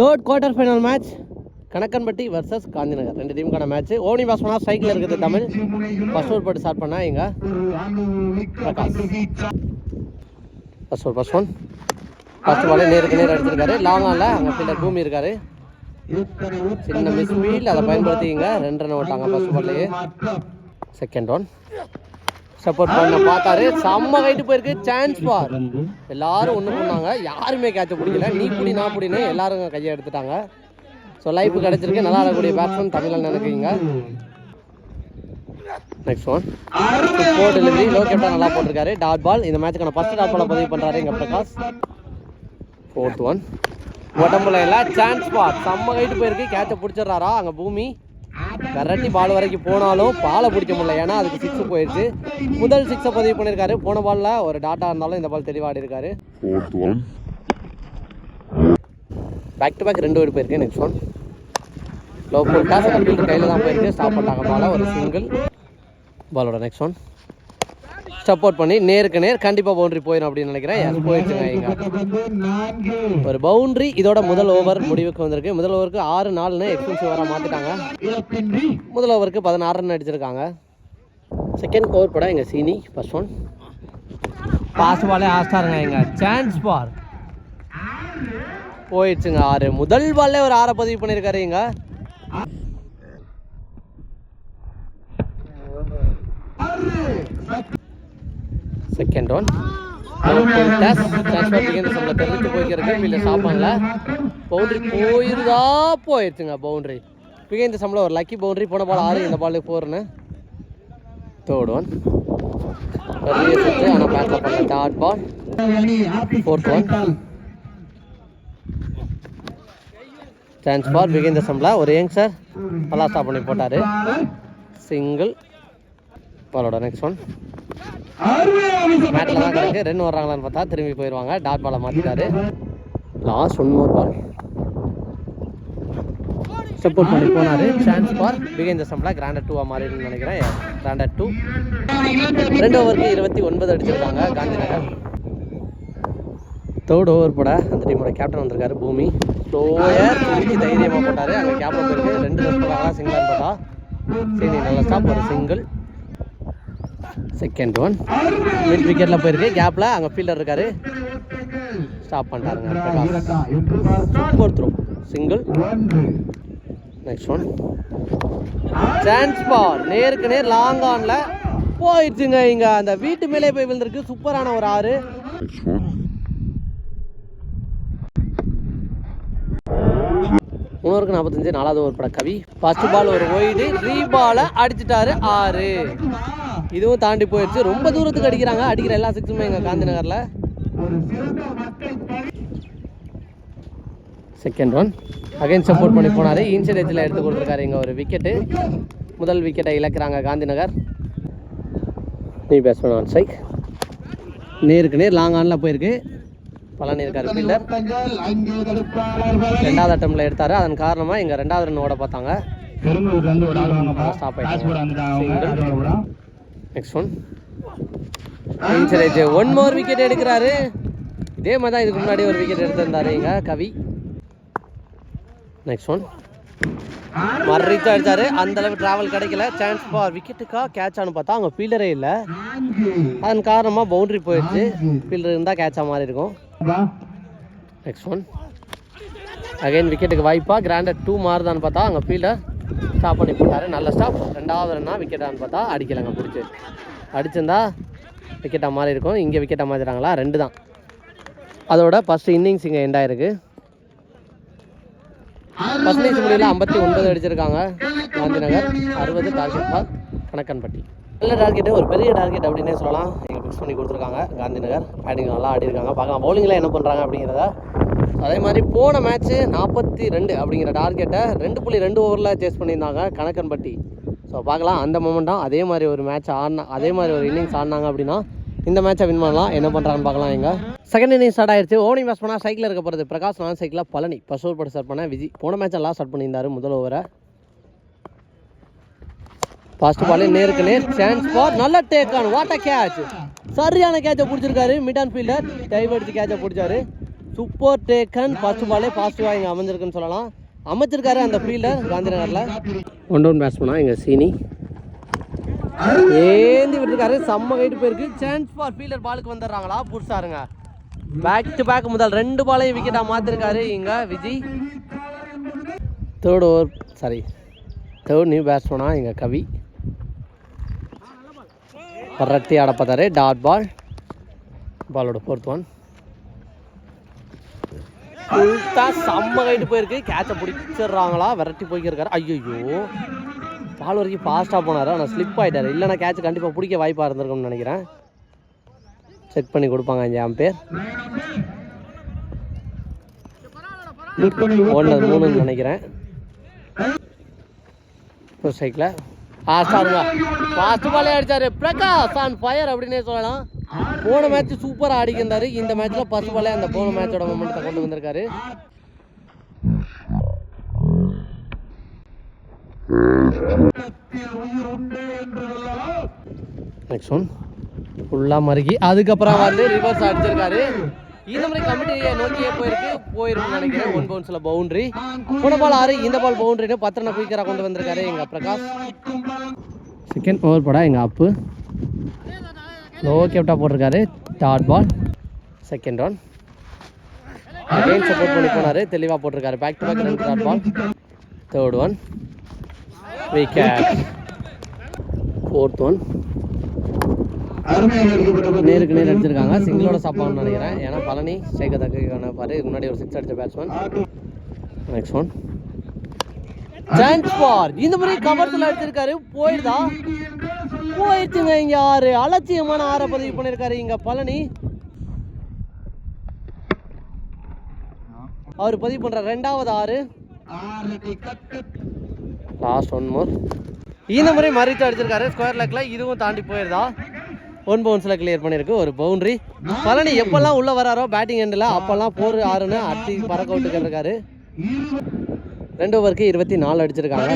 Third quarter final match Kanakkanpatti versus Gandhinagar ரெண்டு டீமுக்கான match ஓனி பாஸ்மனா சைக்கிள் இருக்குது தமிழ். ஃபர்ஸ்ட் ஓவர் போட்டு ஸ்டார்ட் பண்ணால் எங்க Prakash. First over first one first பாலே நேருக்கு நேர் அடிச்சிருக்காரு லாங் ஆல அங்கே ஃபீல்டர் பூமி இருக்காரு. சின்ன மிஸ் ஃபீல்ட் அதை பயன்படுத்திங்க ரெண்டு ரன் ஓட்டாங்க ஃபர்ஸ்ட் பால்லையே செகண்ட் ஒன் சப்போர்ட் பண்ண பார்த்தாரு. செம்ம ஹைட்டு போயிருக்கு. சான்ஸ் பார் எல்லாரும் ஒன்று பண்ணாங்க. யாருமே கேட்ச பிடிக்கல. நீ பிடி நான் பிடின்னு எல்லாரும் கையை எடுத்துட்டாங்க. ஸோ லைஃப் கிடைச்சிருக்கு. நல்லா ஆடக்கூடிய பேட்ஸ்மேன் தமிழில் நினைக்கிறீங்க? Next one four delivery low captain நல்லா போட்டிருக்காரு. டாட் பால் இந்த மேட்சுக்கான ஃபர்ஸ்ட் டாட் பாலை பதிவு பண்ணுறாரு எங்கள் பிரகாஷ். ஃபோர்த் ஒன் உடம்புல எல்லாம் சான்ஸ் பார் செம்ம கைட்டு போயிருக்கு. கேட்சை பிடிச்சிடுறாரா? அங்கே பூமி. விரட்டி பால் வரைக்கும் போனாலும் பாலை பிடிக்க முடியல. ஏன்னா அதுக்கு சிக்ஸ் போயிடுச்சு முதல் சிக்ஸை பதிவு பண்ணியிருக்காரு. போன பால்ல ஒரு டாட்டா இருந்தாலும் இந்த பால் தெளிவாடி இருக்காரு. பேக் டு பேக் ரெண்டு ஓடி போயிருக்கு next one low four class field கையில் தான் போயிருக்கு. ஸ்டாப் பண்ணிட்டாங்க பாலை ஒரு சிங்கிள் பாலோட நெக்ஸ்ட் ஒன் சப்போர்ட் பண்ணி நேருக்கு நேர் கண்டிப்பாக பவுண்டரி போயிடும் அப்படின்னு நினைக்கிறேன். போயிடுச்சுங்க இங்க. ஒரு பவுண்டரி இதோட முதல் ஓவர் முடிவுக்கு வந்திருக்கு. முதல் ஓவருக்கு ஆறு நாலுன்னு எக்ஸ்பென்சிவ் ஓவராக மாற்றிட்டாங்க முதல் ஓவருக்கு பதினாறு ரன் அடிச்சிருக்காங்க. செகண்ட் ஓவர் படம் எங்கள் சீனி ஃபர்ஸ்ட் ஒன் பாஸ் பாலே ஆஸ்டாருங்க எங்க சான்ஸ் பார் போயிடுச்சுங்க ஆறு. முதல் பால்லே ஒரு ஆறை பதிவு பண்ணியிருக்காரு இங்க. செகண்ட் ஒன் தெரிவித்து போய்க்கிறதுக்கு வீட்டில் சாப்பான்ல பவுண்டரி போயிருதா போயிடுச்சுங்க பவுண்டரி பிகை இந்த சம்பளம் ஒரு லக்கி பவுண்டரி போன பால் ஆறு இந்த பால் ஃபோர்னு தேர்ட் ஒன் ஆனால் பேட்டில் பண்ண dot ball fourth one chance for begin சம்பளா ஒரு யங் சார் நல்லா ஸ்டாப் பண்ணி போட்டார். சிங்கிள் பாலோட நெக்ஸ்ட் ஒன் மேட்டில் தான் கிடக்கு ரன் வர்றாங்களான்னு பார்த்தா திரும்பி போயிடுவாங்க. டாட் பாலை மாற்றிட்டாரு last one more ball support பண்ணி போனார். சான்ஸ் ஃபார் பிகின் சம்பளா கிராண்டட் டூவாக மாறிடுன்னு நினைக்கிறேன். கிராண்டட் டூ ரெண்டு ஓவருக்கு இருபத்தி ஒன்பது அடிச்சிருக்காங்க. காந்திநகர். தேர்ட் ஓவர் போட அந்த டீமோட கேப்டன் வந்திருக்காரு பூமி. ஸ்லோயர் தைரியமாக போட்டார். அங்கே கேப்டன் போயிருக்கு. ரெண்டு ரன் போட்டாங்களா சிங்கிள் பார்த்தா சரி நல்ல ஸ்டாப் ஒரு சிங்கிள் செகண்ட் ஒன் மிட் விக்கெட்டில் போயிருக்கு. கேப்பில் அங்கே ஃபீல்டர் இருக்காரு. Stop பண்ணிட்டாருங்க. Super throw single next one chance ball நேருக்கு நேர் லாங் ஆன்ல போயிடுச்சுங்க இங்க. அந்த வீட்டு மேலே போய் விழுந்திருக்கு. சூப்பரான ஒரு ஆறு. மூணூருக்கு நாற்பத்தஞ்சு நாலாவது ஒரு பட கவி. ஃபர்ஸ்ட் பால் ஒரு ஒயிடு த்ரீ பாலை அடிச்சிட்டாரு. ஆறு. இதுவும் தாண்டி போயிடுச்சு. ரொம்ப தூரத்துக்கு அடிக்கிறாங்க. அடிக்கிற எல்லா சிக்ஸுமே எங்கள் காந்தி நகரில் செகண்ட் ஒன் அகைன் சப்போர்ட் பண்ணி போனார். இன்சைட் எஜ்ஜில் எடுத்து கொடுத்துருக்காரு இங்கே ஒரு விக்கெட்டு முதல் விக்கெட்டை இழக்கிறாங்க காந்தி நகர் நீ பேட்ஸ்மேன் ஆன் ஸ்ட்ரைக் நேருக்கு நேர் லாங் ஆனில் போயிருக்கு. பழனி இருக்காரு ஃபீல்டர் ரெண்டாவது அட்டம்ல எடுத்தாரு. அதன் காரணமா இங்க ரெண்டாவது ரன் ஓட பார்த்தாங்க. ஸ்டாப் ஆயிட்டாங்க. நெக்ஸ்ட் ஒன் இன்சரேஜ் ஒன் மோர் விக்கெட் எடுக்கிறாரு. இதே மாதிரி தான் இதுக்கு முன்னாடி ஒரு விக்கெட் எடுத்திருந்தாரு இங்க கவி. நெக்ஸ்ட் ஒன் மர்ரித்து அடிச்சாரு. அந்த அளவு டிராவல் கிடைக்கல. சான்ஸ் பார் விக்கெட்டுக்கா கேட்ச் ஆனு பார்த்தா அவங்க ஃபீல்டரே இல்லை. அதன் காரணமாக பவுண்டரி போயிடுச்சு. ஃபீல்டர் இருந்தால் கேட்சா மாதிரி இருக்கும். நெக்ஸ்ட் ஒன் அகைன் விக்கெட்டுக்கு வாய்ப்பா. கிராண்டட் டூ மாறுதான்னு பார்த்தா அங்கே ஃபீல்டர் ஸ்டாப் பண்ணி போட்டார் நல்ல ஸ்டாப் ரெண்டாவது ரன்னா விக்கெட்டான்னு பார்த்தா அடிக்கலைங்க பிடிச்சி. அடிச்சிருந்தா விக்கெட்டாக மாதிரி இருக்கும். இங்கே விக்கெட்டாக மாற்றிட்டாங்களா ரெண்டு தான். அதோட ஃபஸ்ட் இன்னிங்ஸ் இங்கே எண்ட் ஆயிருக்கு. ஃபஸ்ட் இன்னிங்ஸ் முடியல ஐம்பத்தி ஒன்பது அடிச்சிருக்காங்க. காந்திநகர் அறுபது டார்கெட் பால் கணக்கன்பட்டி. நல்ல டார்கெட்டு ஒரு பெரிய டார்கெட் அப்படின்னே சொல்லலாம். எங்களுக்கு ஃபிக்ஸ் பண்ணி கொடுத்துருக்காங்க. காந்திநகர் பேட்டிங் நல்லா ஆடி இருக்காங்க பார்க்கலாம் பவுலிங்கில் என்ன பண்ணுறாங்க அப்படிங்கிறத அதே மாதிரி போன மேட்ச்சு நாற்பத்தி ரெண்டு அப்படிங்கிற டார்கெட்டை ரெண்டு புள்ளி ரெண்டு ஓவரில் சேஸ் பண்ணியிருந்தாங்க கணக்கன்பட்டி. ஸோ பார்க்கலாம். அந்த மொமெண்ட்டும் அதே மாதிரி ஒரு மேட்ச் ஆடினா அதே மாதிரி ஒரு இன்னிங்ஸ் ஆடினாங்க அப்படின்னா இந்த மேட்சை வின் பண்ணலாம். என்ன பண்ணுறாங்கன்னு பார்க்கலாம் எங்க செகண்ட் இன்னிங் ஸ்டார்ட் ஆயிடுச்சு. ஓனிங் பேஸ் பண்ணால் சைக்கிள் இருக்க போகிறது பிரகாஷ் நான் சைக்கிளில் பழனி. ஃபர்ஸ்ட் ஓவர் போட்டு ஸ்டார்ட் பண்ண விஜி. போன மேட்ச் எல்லாம் ஸ்டார்ட் பண்ணியிருந்தார் முதல் ஓவரை ஃபர்ஸ்ட் பாலே நேருக்கு நேர். சான்ஸ் ஃபார் நல்ல take on what a catch சரியான கேட்சை பிடிச்சிருக்காரு. மிட் ஆன் ஃபீல்டர் டைவ் அடித்து கேட்சை பிடிச்சாரு. சூப்பர் டேக்கன் ஃபர்ஸ்ட் பாலே பாசிட்டிவாக இங்கே அமைஞ்சிருக்குன்னு சொல்லலாம். அமைச்சிருக்காரு அந்த ஃபீல்டர் காந்தி நகரில் ஒன் டவுன் பேட்ஸ்மனா இங்கே சீனி. ஏந்தி விட்டுருக்காரு. செம்ம கைட்டு போயிருக்கு சான்ஸ் ஃபார் ஃபீல்டர் பாலுக்கு வந்துடுறாங்களா? புதுசாருங்க பேக் டு பேக் முதல் ரெண்டு பாலையும் விக்கெட்டாக மாற்றிருக்காரு இங்கே Vijay third over sorry third new பேட்ஸ்மனா இங்கே கவி. பரட்டி ஆட பார்த்தாரு டாட் பால் பாலோட ஃபோர்த் ஒன் ஃபுல்ட்டா செம்ம கைட்டு போயிருக்கு. கேட்சை பிடிச்சிடுறாங்களா? விரட்டி போய்க்கிருக்காரு. ஐயோ பால் வரைக்கும் ஃபாஸ்ட்டாக போனார்? ஆனால் ஸ்லிப் ஆகிட்டார் இல்லைனா கேட்ச் கண்டிப்பாக பிடிக்க வாய்ப்பாக இருந்திருக்கும்னு நினைக்கிறேன். செக் பண்ணி கொடுப்பாங்க அஞ்சு ஆம்பேர் ஒன்று மூணுன்னு நினைக்கிறேன். ஒரு சைக்கிள் ஃபாஸ்ட்டாக ஃபாஸ்ட் பாலே அடித்தார் பிரகாஷ் ஆன் ஃபயர் அப்படின்னே சொல்லலாம். போன மேட்ச் சூப்பராக ஆடிக்கிருந்தாரு இந்த மேட்ச்சில் பசுபாலே அந்த போன மேட்சோட மொமெண்ட்டை கொண்டு வந்திருக்காரு. நெக்ஸ்ட் ஒன் ஃபுல்லாக மறுக்கி அதுக்கப்புறம் வந்து ரிவர்ஸ் அடிச்சிருக்காரு. இந்த மாதிரி கமிட்டியை நோக்கியே போயிருக்கு. போயிருக்குன்னு நினைக்கிறேன். ஒன் பவுன்ஸில் பவுண்டரி போன பால் ஆறு இந்த பால் பவுண்டரின்னு பத்திரனை குயிக்கராக கொண்டு வந்திருக்காரு எங்கள் பிரகாஷ். செகண்ட் ஓவர் படா எங்கள் அப்பு. லோ கேப்டா போட்டிருக்காரு. Dot ball second one again support பண்ணி போனார். தெளிவாக போட்டிருக்காரு. பேக் டு பேக் ரெண்டு dot ball third one wicket fourth one நேருக்கு நேர் அடிச்சிருக்காங்க. சிங்கிளோட சாப்பாடுன்னு நினைக்கிறேன். ஏன்னா பழனி ஸ்ட்ரைக்கர் தக்க பாரு. இதுக்கு முன்னாடி ஒரு சிக்ஸ் அடிச்ச batsman next one chance for இந்த மாதிரி கவர்ஸில் அடிச்சிருக்காரு. போயிடுதா போயிடுச்சுங்க இங்க ஆறு அலட்சியமான ஆறை பதிவு பண்ணியிருக்காரு இங்க பழனி. அவர் பதிவு பண்ற ரெண்டாவது ஆறு. லாஸ்ட் ஒன் மோர் இந்த முறை மறித்து அடிச்சிருக்காரு. ஸ்கொயர் லெக்ல இதுவும் தாண்டி போயிருதா? ஒன் பவுன்ஸில் கிளியர் பண்ணியிருக்கு ஒரு பவுண்டரி பழனி எப்பெல்லாம் உள்ள வராரோ பேட்டிங் எண்டில் அப்பெல்லாம் போர் ஆறுன்னு அட்டி பறக்க விட்டுக்கிட்டு இருக்காரு. ரெண்டு ஓவருக்கு இருபத்தி நாலு அடிச்சிருக்காங்க.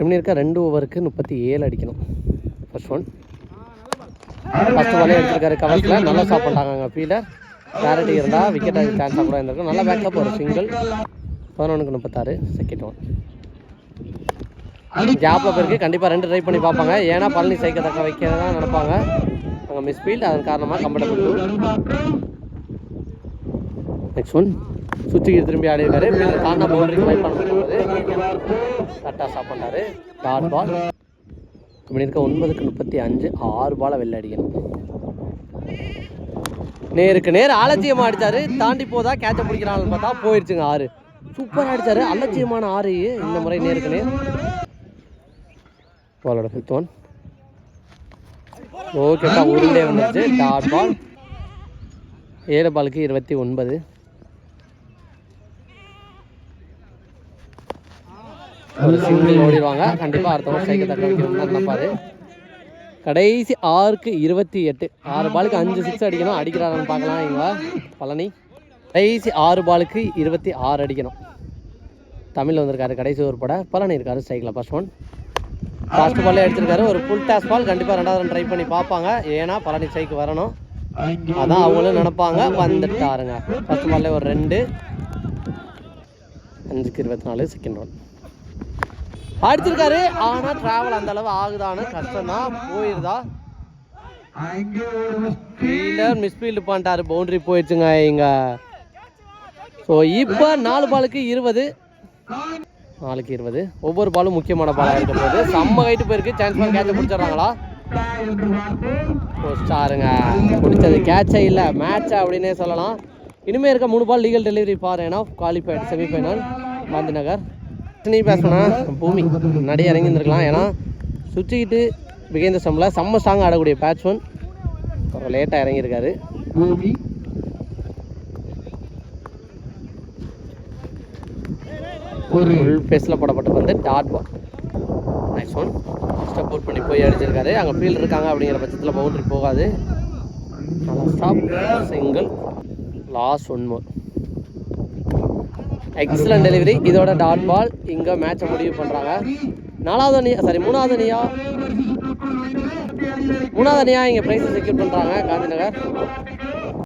கணக்கன்பட்டி இருக்கா? ரெண்டு ஓவருக்கு முப்பத்தி ஏழு அடிக்கணும். ஃபர்ஸ்ட் ஒன் ஃபஸ்ட் பாலே எடுத்திருக்காரு கவர்ஸில் நல்லா ஸ்டாப் ஃபீல்டர் கிளாரிட்டி இருந்தால் விக்கெட் சான்ஸாக கூட இருந்திருக்கும். நல்லா பேக்கப் ஒரு சிங்கிள் பதினொன்றுக்கு முப்பத்தாறு. செகண்ட் ஒன் கேப்பில் பிறகு கண்டிப்பாக ரெண்டு ட்ரை பண்ணி பார்ப்பாங்க. ஏன்னா பழனி சைக்கிள் தக்க வைக்க தான் நினைப்பாங்க. அங்கே மிஸ் ஃபீல்ட் அதன் காரணமாக கம்ஃபர்டபுள் நெக்ஸ்ட் ஒன் சுற்றி திரும்பி ஆடி இருக்காரு தாண்டா பவுண்டரிக்கு ட்ரை பண்ணுறது கரெக்டாக ஸ்டாப் பண்ணாரு பால் இப்படி இருக்க ஒன்பதுக்கு முப்பத்தி அஞ்சு ஆறு பாலை வெளில அடிக்கணும். நேருக்கு நேர் அலட்சியமாக அடிச்சாரு. தாண்டி போதா கேட்ச பிடிக்கிறான்னு பார்த்தா போயிடுச்சுங்க ஆறு. சூப்பராக அடிச்சாரு. அலட்சியமான ஆறு இந்த முறை நேருக்கு நேர். பாலோட ஃபிஃப்த் ஒன் ஓகேப்பா உருண்டே வந்துருச்சு. டாட் பால் ஏழு பாலுக்கு இருபத்தி ஒன்பது. ஒரு சிங்கிள் ஓடிடுவாங்க. கண்டிப்பாக அடுத்த வருஷம் சைக்கிள் தக்க வைக்கணும்னு தான் நினைப்பாரு கடைசி ஆறுக்கு இருபத்தி எட்டு. ஆறு பாலுக்கு அஞ்சு சிக்ஸ் அடிக்கணும். அடிக்கிறாரான்னு பார்க்கலாம் இவங்க. பழனி. கடைசி ஆறு பாலுக்கு இருபத்தி ஆறு அடிக்கணும். தமிழ் வந்திருக்காரு. கடைசி ஒரு பட. பழனி இருக்காரு சைக்கிளில் ஃபர்ஸ்ட் ஒன் ஃபர்ஸ்ட் பாலே அடிச்சிருக்காரு. ஒரு ஃபுல் டாஸ் பால் கண்டிப்பாக ரெண்டாவது ரன் ட்ரை பண்ணி பார்ப்பாங்க. ஏன்னா பழனி சைக்கு வரணும். அதான் அவங்களும் நினைப்பாங்க. வந்துட்டாருங்க. ஃபர்ஸ்ட் பால்லே ஒரு ரெண்டு. அஞ்சுக்கு இருபத்தி நாலு செகண்ட் ஒன் அடிச்சிருக்காரு ஆனால் டிராவல் அந்த அளவு ஆகுதான்னு கஷ்டம் தான் போயிருதா ஃபீல்டர் மிஸ்ஃபீல்டு பண்ணிட்டாரு. பவுண்டரி போயிடுச்சுங்க இங்க. ஸோ இப்போ நாலு பாலுக்கு இருபது. நாலுக்கு இருபது. ஒவ்வொரு பாலும் முக்கியமான பாலாக இருக்க போது செம்ம ஹைட்டு போயிருக்கு. சான்ஸ் பண்ண கேட்சை பிடிச்சிடுறாங்களா ஸ்டாருங்க பிடிச்சது கேட்சே இல்லை. மேட்ச் அப்படின்னே சொல்லலாம். இனிமேல் இருக்க மூணு பால் லீகல் டெலிவரி பாரு ஏன்னா குவாலிஃபைட் செமிஃபைனல் காந்தி நகர் நீ பேசணும்னா பூமி. முன்னாடியே இறங்கி இருந்திருக்கலாம் ஏன்னா சுற்றிக்கிட்டு பிகைந்த ஸ்டம்பில் செம்ம ஸ்ட்ராங் ஆடக்கூடிய பேட்ஸ்மேன் லேட்டாக இறங்கியிருக்காரு. ஒரு ஃபுல் ஃபேஸில் போடப்பட்ட வந்து dot ball nice one step out பண்ணி போய் அடிச்சிருக்காரு. அங்கே ஃபீல்ட் இருக்காங்க அப்படிங்கிற பட்சத்தில் பவுண்டரி போகாது. Single last one more excellent delivery இதோட டாட் பால் இங்கே மேட்சை முடிவு பண்ணுறாங்க நாலாவது அணியா சாரி மூணாவது அணியா? மூணாவது அணியா இங்கே ப்ரைஸை செக்யூர் பண்ணுறாங்க காந்திநகர்.